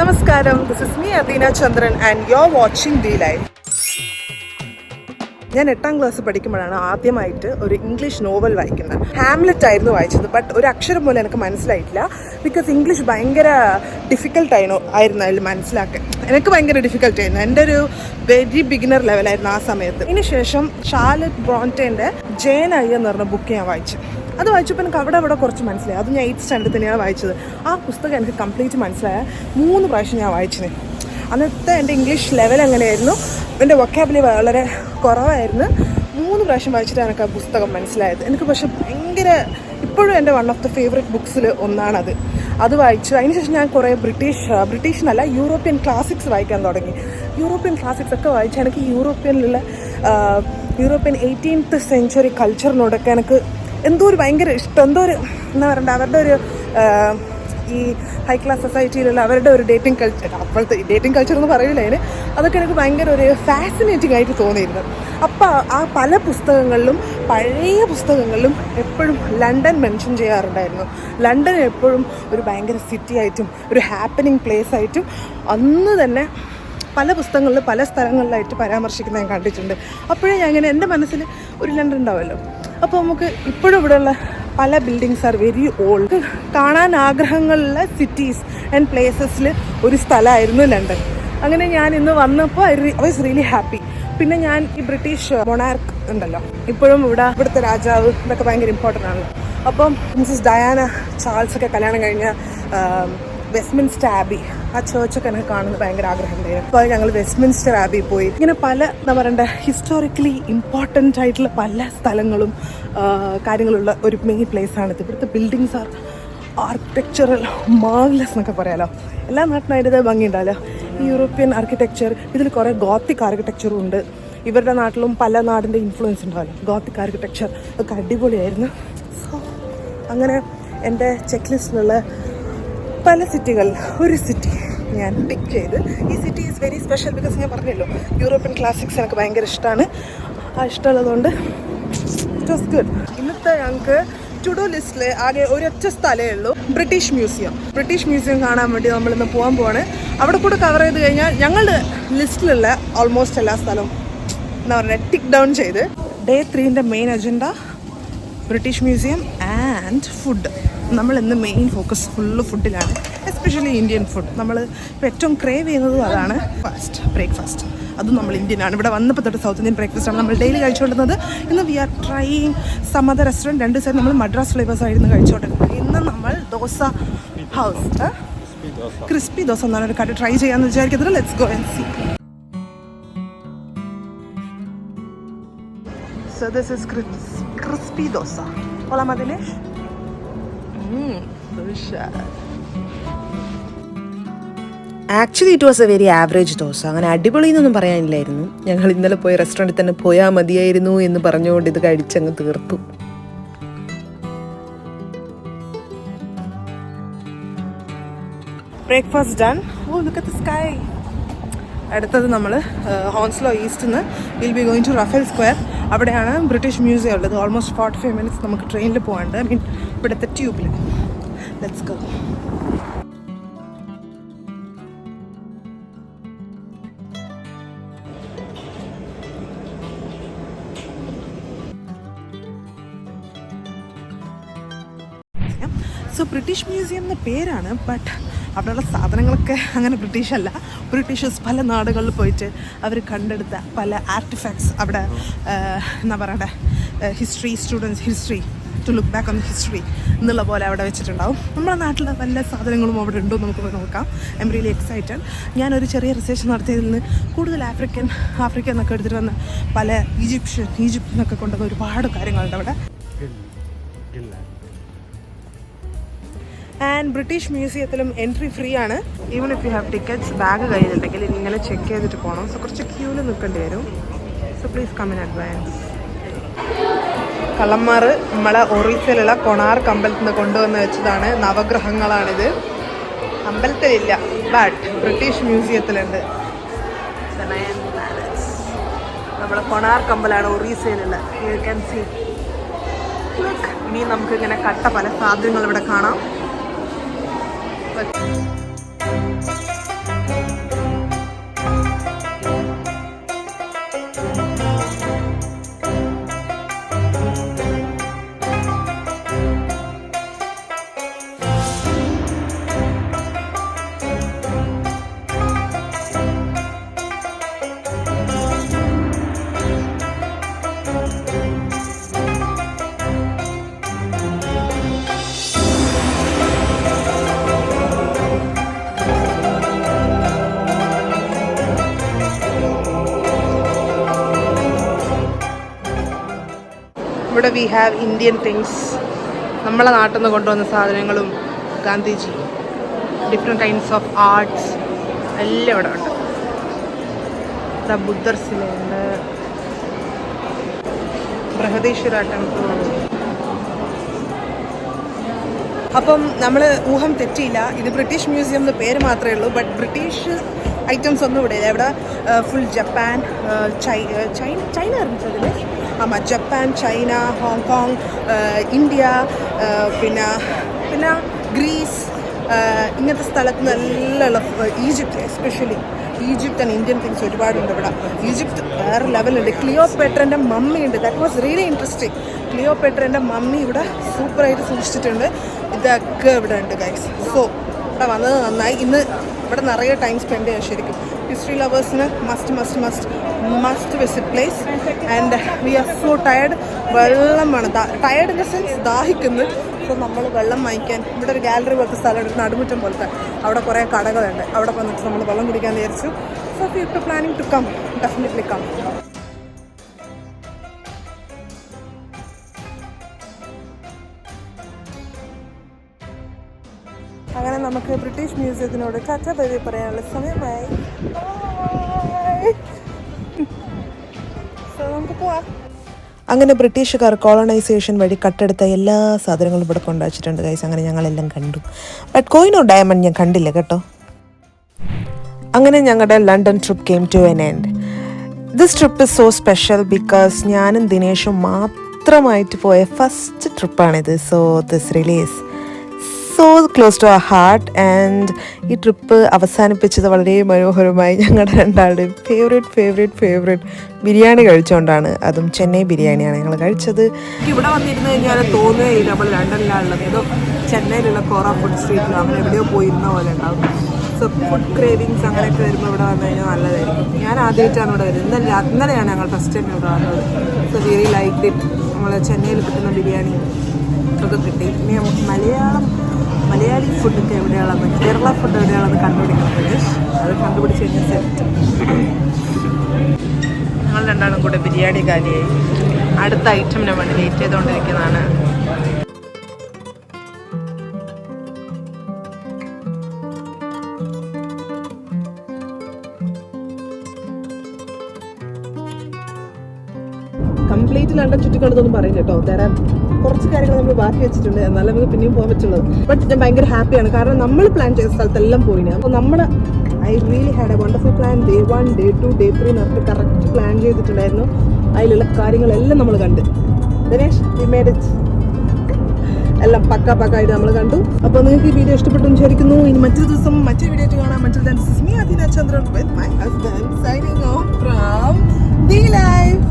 നമസ്കാരം. This is me Adeena Chandran and you are watching the life ഞാൻ എട്ടാം class പഠിക്കുമ്പോഴാണ് ആദ്യമായിട്ട് ഒരു ഇംഗ്ലീഷ് നോവൽ വായിക്കുന്നത്. ഹാംലെറ്റ് ആയിരുന്നു വായിച്ചത് ബട്ട് ഒരു അക്ഷരം പോലും എനിക്ക് മനസ്സിലായിട്ടില്ല. ബിക്കോസ് ഇംഗ്ലീഷ് ഭയങ്കര ഡിഫിക്കൽട്ട് ആയിരുന്നു അതിൽ മനസ്സിലാക്കാൻ. എനിക്ക് ഭയങ്കര ഡിഫിക്കൽട്ട് ആയിരുന്നു. എന്റെ ഒരു വെരി ബിഗിനർ ലെവലായിരുന്നു ആ സമയത്ത്. ഇതിനുശേഷം ഷാലറ്റ് ബ്രോൺറ്റേന്റെ ജേൻ ഐ എന്ന് പറഞ്ഞ ബുക്ക് ഞാൻ വായിച്ചു. അത് വായിച്ചപ്പോൾ എനിക്ക് അവിടെ അവിടെ കുറച്ച് മനസ്സിലായി. അത് ഞാൻ എയ്ത്ത് സ്റ്റാൻഡേർഡ് തന്നെയാണ് വായിച്ചത്. ആ പുസ്തകം എനിക്ക് കംപ്ലീറ്റ് മനസ്സിലായ മൂന്ന് പ്രാവശ്യം ഞാൻ വായിച്ചിന്. അന്നത്തെ എന്റെ ഇംഗ്ലീഷ് ലെവൽ എങ്ങനെയായിരുന്നു? എന്റെ വൊക്കാബിലി വളരെ കുറവായിരുന്നു. മൂന്ന് പ്രാവശ്യം വായിച്ചിട്ടാണ് എനിക്ക് ആ പുസ്തകം മനസ്സിലായത്. എനിക്ക് പക്ഷെ ഭയങ്കര ഇപ്പോഴും എന്റെ വൺ ഓഫ് ദ ഫേവറേറ്റ് ബുക്സിൽ ഒന്നാണത്. അത് വായിച്ചു. അതിനുശേഷം ഞാൻ കുറേ ബ്രിട്ടീഷ് ബ്രിട്ടീഷിനല്ല യൂറോപ്യൻ ക്ലാസിക്സ് വായിക്കാൻ തുടങ്ങി. യൂറോപ്യൻ ക്ലാസിക്സ് ഒക്കെ വായിച്ച് എനിക്ക് യൂറോപ്യനിലുള്ള യൂറോപ്യൻ എയ്റ്റീൻത്ത് സെഞ്ച്വറി കൾച്ചറിനോടൊക്കെ എനിക്ക് എന്തോ ഒരു ഭയങ്കര ഇഷ്ടം എന്തോ ഒരു എന്താ പറയണ്ട അവരുടെ ഒരു ഈ ഹൈ ക്ലാസ് സൊസൈറ്റിയിലുള്ള അവരുടെ ഒരു ഡേറ്റിംഗ് കൾച്ചർ അപ്പോഴത്തെ ഡേറ്റിംഗ് കൾച്ചർ എന്ന് പറയില്ല അതിന് അതൊക്കെ എനിക്ക് ഭയങ്കര ഒരു ഫാസിനേറ്റിംഗ് ആയിട്ട് തോന്നിയിരുന്നു. അപ്പോൾ ആ പല പുസ്തകങ്ങളിലും പഴയ പുസ്തകങ്ങളിലും എപ്പോഴും ലണ്ടൻ മെൻഷൻ ചെയ്യാറുണ്ടായിരുന്നു. ലണ്ടൻ എപ്പോഴും ഒരു ഭയങ്കര സിറ്റി ആയിട്ടും ഒരു ഹാപ്പനിങ് പ്ലേസ് ആയിട്ടും അന്ന് തന്നെ പല പുസ്തകങ്ങളിൽ പല സ്ഥലങ്ങളിലായിട്ട് പരാമർശിക്കുന്നത് ഞാൻ കണ്ടിട്ടുണ്ട്. അപ്പോഴേ ഞാൻ ഇങ്ങനെ എന്റെ മനസ്സിൽ ഒരു ലണ്ടൻ ഉണ്ടാവുമല്ലോ. അപ്പോൾ നമുക്ക് ഇപ്പോഴും ഇവിടെയുള്ള പല ബിൽഡിങ്സ് ആർ വെരി ഓൾഡ് കാണാൻ ആഗ്രഹങ്ങളുള്ള സിറ്റീസ് ആൻഡ് പ്ലേസസിൽ ഒരു സ്ഥലമായിരുന്നു ലണ്ടൻ. അങ്ങനെ ഞാൻ ഇന്ന് വന്നപ്പോൾ ഐ വാസ് റിയലി ഹാപ്പി പിന്നെ ഞാൻ ഈ ബ്രിട്ടീഷ് മൊണാർക്ക് ഉണ്ടല്ലോ. ഇപ്പോഴും ഇവിടെ ഇവിടുത്തെ രാജാവ് ഇതൊക്കെ ഭയങ്കര ഇമ്പോർട്ടന്റ് ആണ് അപ്പം മിസ്സസ് ഡയാന ചാൾസ് ഒക്കെ കല്യാണം കഴിഞ്ഞ വെസ്റ്റ്മിൻസ്റ്റർ ആബി ആ ചേർച്ചൊക്കെ എനിക്ക് കാണുന്നത് ഭയങ്കര ആഗ്രഹമുണ്ടായിരുന്നു. അപ്പോൾ ഞങ്ങൾ വെസ്റ്റ്മിൻസ്റ്റർ ആബി പോയി. ഇങ്ങനെ പല എന്താ പറയണ്ട ഹിസ്റ്റോറിക്കലി ഇമ്പോർട്ടന്റ് ആയിട്ടുള്ള പല സ്ഥലങ്ങളും കാര്യങ്ങളുള്ള ഒരു മെയിൻ പ്ലേസ് ആണ് ഇവിടുത്തെ ബിൽഡിങ്സ് ആർ ആർക്കിടെക്ചറൽ മാർവലസ് എന്നൊക്കെ പറയാലോ. എല്ലാ നാട്ടിനും അതിന്റെതായ ഈ യൂറോപ്യൻ ആർക്കിടെക്ചർ ഇതിൽ കുറേ ഗോത്തിക് ആർക്കിടെക്ചറും ഉണ്ട്. ഇവരുടെ നാട്ടിലും പല നാടിന്റെ ഇൻഫ്ലുവൻസ് ഉണ്ടാവല്ലോ ഗോത്തിക് ആർക്കിടെക്ചർ ഒക്കെ അടിപൊളിയായിരുന്നു. സോ അങ്ങനെ എന്റെ ചെക്ക് ലിസ്റ്റിലുള്ള പല സിറ്റികൾ. ഒരു സിറ്റി ഞാൻ പിക്ക് ചെയ്ത്. ഈ city is very special because ഞാൻ പറഞ്ഞല്ലോ യൂറോപ്യൻ ക്ലാസിക്സ് എനിക്ക് ഭയങ്കര ഇഷ്ടമാണ് ആ ഇഷ്ടമുള്ളതുകൊണ്ട് ഇറ്റ് വാസ് ഗുഡ് ഇന്നത്തെ ഞങ്ങൾക്ക് ടുഡോ ലിസ്റ്റിൽ ആകെ ഒരൊറ്റ സ്ഥലമേ ഉള്ളൂ ബ്രിട്ടീഷ് മ്യൂസിയം ബ്രിട്ടീഷ് മ്യൂസിയം കാണാൻ വേണ്ടി നമ്മൾ ഇന്ന് പോകാൻ പോവാണ്. അവിടെ കൂടെ കവർ ചെയ്ത് കഴിഞ്ഞാൽ ഞങ്ങളുടെ ലിസ്റ്റിലുള്ള ഓൾമോസ്റ്റ് എല്ലാ സ്ഥലവും എന്താ പറയുക ടിക്ക് ഡൗൺ ചെയ്ത്. Day ത്രീന്റെ main agenda British Museum and food നമ്മൾ ഇന്ന് മെയിൻ ഫോക്കസ് ഫുള്ള് ഫുഡിലാണ് എസ്പെഷ്യലി ഇന്ത്യൻ ഫുഡ് നമ്മൾ ഇപ്പോൾ ഏറ്റവും ക്രേവ് ചെയ്യുന്നതും അതാണ് ഫാസ്റ്റ് ബ്രേക്ക്ഫാസ്റ്റ് അതും നമ്മൾ ഇന്ത്യൻ ആണ്. ഇവിടെ വന്നപ്പോൾ തൊട്ട് സൗത്ത് ഇന്ത്യൻ ബ്രേക്ക്ഫാസ്റ്റ് ആണ് നമ്മൾ ഡെയിലി കഴിച്ചുകൊണ്ടിരുന്നത്. ഇന്ന് we are trying some other restaurant രണ്ട് സൈഡ് നമ്മൾ മദ്രാസ് ഫ്ലേവേഴ്സ് ആയിരുന്നു കഴിച്ചുകൊണ്ടിരുന്നത്. ഇന്ന് നമ്മൾ ദോശ ഹൗസ് ക്രിസ്പി ദോശ എന്നാണ് ഒരു കട ട്രൈ ചെയ്യാന്ന് വിചാരിക്കുന്നത് let's go and see so this is crispy crispy dosa. Actually it was a very average dosa. അങ്ങനെ അടിപൊളി എന്നൊന്നും പറയാനില്ലായിരുന്നു. ഞങ്ങൾ ഇന്നലെ പോയ റെസ്റ്റോറന്റിൽ തന്നെ പോയാൽ മതിയായിരുന്നു എന്ന് പറഞ്ഞുകൊണ്ട് ഇത് കഴിച്ചങ്ങ് തീർത്തു. Breakfast done oh look at the sky. അടുത്തത് നമ്മൾ ഹോൺസ്ലോ ഈസ്റ്റിൽ നിന്ന് will be going to Russell Square അവിടെയാണ് ബ്രിട്ടീഷ് മ്യൂസിയം ഉള്ളത്. ഓൾമോസ്റ്റ് ഫോർട്ടി ഫൈവ് മിനിറ്റ്സ് നമുക്ക് ട്രെയിനിൽ പോകാണ്ട് ഐ മീൻ ഇവിടുത്തെ ട്യൂബിൽ let's go so British Museum എന്ന പേരാണ് ബട്ട് അവിടെയുള്ള സാധനങ്ങളൊക്കെ അങ്ങനെ ബ്രിട്ടീഷ് അല്ല. ബ്രിട്ടീഷേഴ്സ് പല നാടുകളിൽ പോയിട്ട് അവർ കണ്ടെടുത്ത പല ആർട്ടിഫാക്ട്സ് അവിടെ എന്നാ എന്താ പറയണ്ടേ history students history to look back on history എന്നുള്ള പോലെ അവിടെ വെച്ചിട്ടുണ്ടാവും. നമ്മുടെ നാട്ടിലെ പല സാധനങ്ങളും അവിടെ ഉണ്ടോ എന്ന് നമുക്ക് പോയി നോക്കാം. ഐ എം റിയലി എക്സൈറ്റഡ് ഞാനൊരു ചെറിയ റിസർച്ച് നടത്തിയതിൽ നിന്ന് കൂടുതൽ ആഫ്രിക്കൻ ആഫ്രിക്ക എന്നൊക്കെ എടുത്തിട്ട് വന്ന പല ഈജിപ്ഷ്യൻ ഈജിപ്തിൽ നിന്നൊക്കെ കൊണ്ടുവന്ന ഒരുപാട് കാര്യങ്ങളുണ്ട് അവിടെ. ആൻഡ് ബ്രിട്ടീഷ് മ്യൂസിയത്തിലും എൻട്രി ഫ്രീ ആണ്. Even if you have tickets bag കഴിഞ്ഞിട്ടുണ്ടെങ്കിൽ ഇങ്ങനെ ചെക്ക് ചെയ്തിട്ട് പോകണം സോ കുറച്ച് ക്യൂവിൽ നിൽക്കേണ്ടി വരും. So please come in advance കള്ളന്മാർ നമ്മളെ ഒറീസയിലുള്ള കൊണാർക്ക് അമ്പലത്തിൽ നിന്ന് കൊണ്ടുവന്ന് വെച്ചതാണ്. നവഗ്രഹങ്ങളാണിത്. അമ്പലത്തിലില്ല ബട്ട് ബ്രിട്ടീഷ് മ്യൂസിയത്തിലുണ്ട്. നമ്മളെ കൊണാർക്ക് അമ്പലമാണ് ഒറീസയിലുള്ള. യു ക്യാൻ സി ഇനി നമുക്കിങ്ങനെ കട്ട പല സാധനങ്ങൾ ഇവിടെ കാണാം. But- ഇവിടെ വി ഹാവ് ഇന്ത്യൻ തിങ്സ് നമ്മളെ നാട്ടിൽ നിന്ന് കൊണ്ടുവന്ന സാധനങ്ങളും Gandhiji. Different kinds of arts എല്ലാം ഇവിടെ ഉണ്ട്. ദ ബുദ്ധർ ശിലയുണ്ട് ബൃഹദീശ്വര ടെമ്പിൾ അപ്പം നമ്മൾ ഊഹം തെറ്റിയില്ല. ഇത് ബ്രിട്ടീഷ് മ്യൂസിയം എന്ന് പേര് മാത്രമേ ഉള്ളൂ. ബട്ട് ബ്രിട്ടീഷ് ഐറ്റംസ് ഒന്നും ഇവിടെ ഇല്ല. ഇവിടെ ഫുൾ ജപ്പാൻ ചൈ ചൈന ചൈന ആയിരുന്നു ആമാം Japan China Hong Kong India ആ, പിന്നെ പിന്നെ ഗ്രീസ് ആ, ഇങ്ങനത്തെ സ്ഥലത്ത് നല്ല Egypt especially Egypt and Indian things ഒരുപാടുണ്ട് ഇവിടെ. ഈജിപ്റ്റ് വേറെ ലെവലുണ്ട് ക്ലിയോപെട്രന്റെ മമ്മി ഉണ്ട്. ദാറ്റ് വാസ് റിയലി ഇൻട്രസ്റ്റിംഗ് ക്ലിയോപെട്രന്റെ മമ്മി ഇവിടെ സൂപ്പറായിട്ട് സൂക്ഷിച്ചിട്ടുണ്ട്. ഇതൊക്കെ ഇവിടെ ഉണ്ട് ഗൈസ് സോ ഇവിടെ വന്നത് നന്നായി. ഇന്ന് ഇവിടെ നിറയെ ടൈം സ്പെൻഡ് ചെയ്യാം ശരിക്കും. History ലവേഴ്സിന് must must must must visit place and we are so tired വെള്ളം വേണം ടയർഡ് ഇൻ ദ സെൻസ് ദാഹിക്കുന്നു. സോ നമ്മൾ വെള്ളം വാങ്ങിക്കാൻ ഇവിടെ ഒരു ഗാലറി പോലത്തെ സ്ഥലമുണ്ട് നടുമുറ്റം പോലത്തെ. അവിടെ കുറേ കടകളുണ്ട്. അവിടെ വന്നിട്ട് നമ്മൾ വെള്ളം കുടിക്കാൻ വിചാരിച്ചു. So you planning to come definitely come നമുക്ക് ബ്രിട്ടീഷ് മ്യൂസിയത്തിനോട് ടാറ്റ ബൈബി പറയാനുള്ള സമയമായി. അങ്ങനെ ബ്രിട്ടീഷുകാർ കോളണൈസേഷൻ വഴി കട്ടെടുത്ത എല്ലാ സാധനങ്ങളും ഇവിടെ കൊണ്ടുവച്ചിട്ടുണ്ട് ഗൈസ് അങ്ങനെ ഞങ്ങളെല്ലാം കണ്ടു. ബട്ട് കോയിനോ ഡയമണ്ട് ഞാൻ കണ്ടില്ല കേട്ടോ. അങ്ങനെ ഞങ്ങളുടെ London trip came to an end this trip is so special because ഞാനും ദിനേഷും മാത്രമായിട്ട് പോയ first ട്രിപ്പാണിത് so this release so close to a heart and ഈ ട്രിപ്പ് അവസാനിപ്പിച്ചത് വളരെ മനോഹരമായി ഞങ്ങളുടെ രണ്ടാളുടെയും ഫേവറേറ്റ് ഫേവറേറ്റ് ഫേവറേറ്റ് ബിരിയാണി കഴിച്ചുകൊണ്ടാണ്. അതും ചെന്നൈ ബിരിയാണിയാണ് ഞങ്ങൾ കഴിച്ചത്. ഇവിടെ വന്നിരുന്ന് കഴിഞ്ഞാൽ തോന്നുകയില്ല നമ്മൾ ലണ്ടനിലാണുള്ളത് ഏതോ ചെന്നൈയിലുള്ള കോറ ഫുഡ് സ്ട്രീറ്റിലോ അങ്ങനെ എവിടെയോ പോയിരുന്ന പോലെ ഉണ്ടാവും. സോ ഫുഡ് ക്രേവിങ്സ് അങ്ങനെയൊക്കെ വരുമ്പോൾ ഇവിടെ വന്നു കഴിഞ്ഞാൽ നല്ലതായിരിക്കും. ഞാൻ ആദ്യമായിട്ടാണ് ഇവിടെ വരുന്നത്. ഇന്നലെ ഇന്നലെയാണ് ഞങ്ങൾ ഫസ്റ്റ് ടൈം ഇവിടെ വന്നത്. സോ വെരി ലൈക്ക് ഇറ്റ് നമ്മൾ ചെന്നൈയിൽ കിട്ടുന്ന ബിരിയാണി ഒക്കെ കിട്ടി. ഇനി നമുക്ക് മലയാളം മലയാളി ഫുഡൊക്കെ എവിടെയാണെന്ന് കേരള ഫുഡ് എവിടെയാണെന്ന് കണ്ടുപിടിക്കുന്നത് അത് കണ്ടുപിടിച്ച് കഴിഞ്ഞാൽ സെറ്റ് ഞങ്ങൾ രണ്ടാളും കൂടെ ബിരിയാണി കാര്യമായി അടുത്ത ഐറ്റമിന് വേണ്ടി വെയിറ്റ് ചെയ്തുകൊണ്ടിരിക്കുന്നതാണ്. കംപ്ലീറ്റ് ലണ്ടൻ ചുറ്റിക്കണ്ടതൊന്നും പറയില്ല കേട്ടോ. തരാൻ കുറച്ച് കാര്യങ്ങൾ നമ്മൾ ബാക്കി വെച്ചിട്ടുണ്ട് എന്നാലും നമുക്ക് പിന്നെയും പോകാൻ പറ്റുള്ളൂ. ബട്ട് ഞാൻ ഭയങ്കര ഹാപ്പിയാണ് കാരണം നമ്മൾ പ്ലാൻ ചെയ്ത സ്ഥലത്തെല്ലാം പോയിന്. അപ്പോൾ നമ്മുടെ I really had a wonderful plan day one day two day three എന്നൊക്കെ കറക്റ്റ് പ്ലാൻ ചെയ്തിട്ടുണ്ടായിരുന്നു. അതിലുള്ള കാര്യങ്ങളെല്ലാം നമ്മൾ കണ്ട്. ദിനേഷ് വി മേഡ് ഇറ്റ് എല്ലാം പക്ക പക്ക ആയിട്ട് നമ്മൾ കണ്ടു. അപ്പോൾ നിങ്ങൾക്ക് ഈ വീഡിയോ ഇഷ്ടപ്പെട്ടു വിചാരിക്കുന്നു. ഇനി മറ്റൊരു ദിവസം മറ്റൊരു വീഡിയോ ആയിട്ട് കാണാം. മറ്റൊരു Adeena Chandran with my husband signing off from the life